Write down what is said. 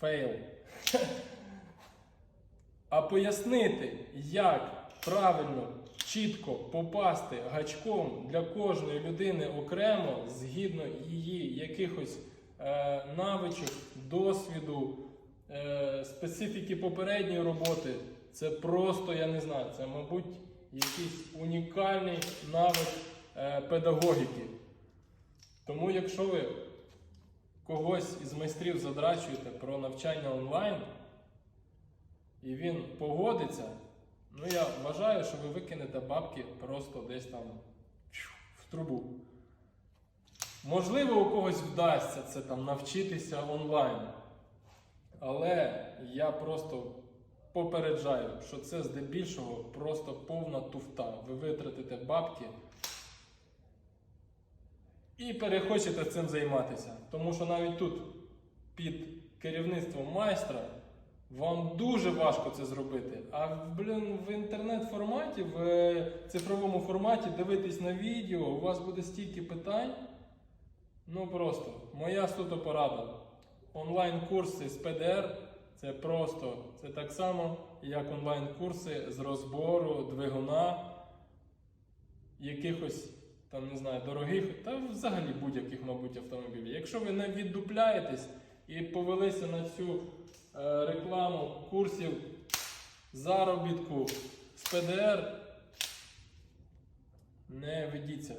Фейл. А пояснити, як правильно, чітко попасти гачком для кожної людини окремо, згідно її якихось е, навичок, досвіду, е, специфіки попередньої роботи, це просто, я не знаю, це, мабуть, якийсь унікальний навик е, педагогіки. Тому, якщо ви когось із майстрів задрачуєте про навчання онлайн, і він погодиться, ну я вважаю, що ви викинете бабки просто десь там в трубу. Можливо, у когось вдасться це там навчитися онлайн. Але я просто попереджаю, що це здебільшого просто повна туфта. Ви витратите бабки і перехочете цим займатися. Тому що навіть тут під керівництвом майстра вам дуже важко це зробити. А блін, в інтернет-форматі, в е, цифровому форматі дивитись на відео, у вас буде стільки питань. Ну просто, моя суто порада. Онлайн-курси з ПДР це просто, це так само, як онлайн-курси з розбору двигуна, якихось там, не знаю, дорогих, та взагалі будь-яких, мабуть, автомобілів. Якщо ви не віддупляєтесь і повелися на цю е, рекламу курсів заробітку з ПДР, не ведіться.